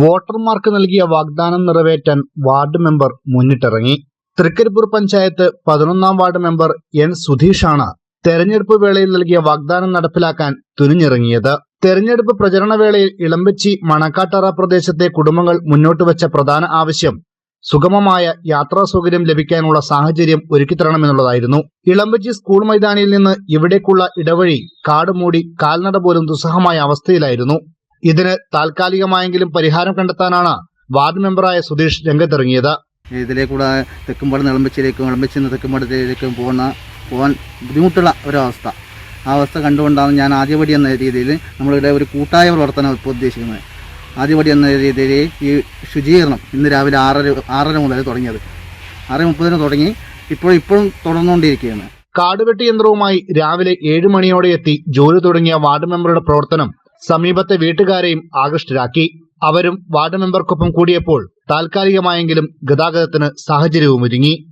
വോട്ടർമാർക്ക് നൽകിയ വാഗ്ദാനം നിറവേറ്റാൻ വാർഡ് മെമ്പർ മുന്നിട്ടിറങ്ങി. തൃക്കരിപ്പൂർ പഞ്ചായത്ത് പതിനൊന്നാം വാർഡ് മെമ്പർ എൻ സുധീഷാണ് തെരഞ്ഞെടുപ്പ് വേളയിൽ നൽകിയ വാഗ്ദാനം നടപ്പിലാക്കാൻ തുനിഞ്ഞിറങ്ങിയത്. തെരഞ്ഞെടുപ്പ് പ്രചരണ വേളയിൽ ഇളമ്പച്ചി മണക്കാട്ടറ പ്രദേശത്തെ കുടുംബങ്ങൾ മുന്നോട്ട് വെച്ച പ്രധാന ആവശ്യം സുഗമമായ യാത്രാ സൗകര്യം ലഭിക്കാനുള്ള സാഹചര്യം ഒരുക്കിത്തരണമെന്നുള്ളതായിരുന്നു ഇളമ്പച്ചി സ്കൂൾ മൈതാനിയിൽ നിന്ന് ഇവിടേക്കുള്ള ഇടവഴി കാടുമൂടി കാൽനട പോലും ദുസ്സഹമായ അവസ്ഥയിലായിരുന്നു. ഇതിന് താൽക്കാലികമായെങ്കിലും പരിഹാരം കണ്ടെത്താനാണ് വാർഡ് മെമ്പറായ സുധീഷ് രംഗത്തിറങ്ങിയത്. ഇതിലേക്കൂടെ തെക്കുംപാട് നിളമ്പിച്ചിലേക്കും നിളമ്പച്ചിൽ നിന്ന് തെക്കുംപാടത്തിലേക്കും പോകുന്ന പോകാൻ ബുദ്ധിമുട്ടുള്ള ഒരവസ്ഥ. ആ അവസ്ഥ കണ്ടുകൊണ്ടാണ് ഞാൻ ആദ്യപടി എന്ന രീതിയിൽ നമ്മളിവിടെ ഒരു കൂട്ടായ പ്രവർത്തനം ഇപ്പോൾ ഉദ്ദേശിക്കുന്നത്. ആദ്യപടി എന്ന രീതിയിൽ ഈ ശുചീകരണം ഇന്ന് രാവിലെ ആറര ആറര മുതൽ തുടങ്ങിയത്. ആറ് മുപ്പതിന് തുടങ്ങി ഇപ്പോൾ ഇപ്പോഴും തുടർന്നുകൊണ്ടിരിക്കുകയാണ്. കാടുവെട്ടി യന്ത്രവുമായി രാവിലെ ഏഴ് മണിയോടെ എത്തി ജോലി തുടങ്ങിയ വാർഡ് മെമ്പറുടെ പ്രവർത്തനം സമീപത്തെ വീട്ടുകാരെയും ആകൃഷ്ടരാക്കി. അവരും വാർഡ് മെമ്പർക്കൊപ്പം കൂടിയപ്പോൾ താൽക്കാലികമായെങ്കിലും ഗതാഗതത്തിന് സാഹചര്യവും ഒരുങ്ങി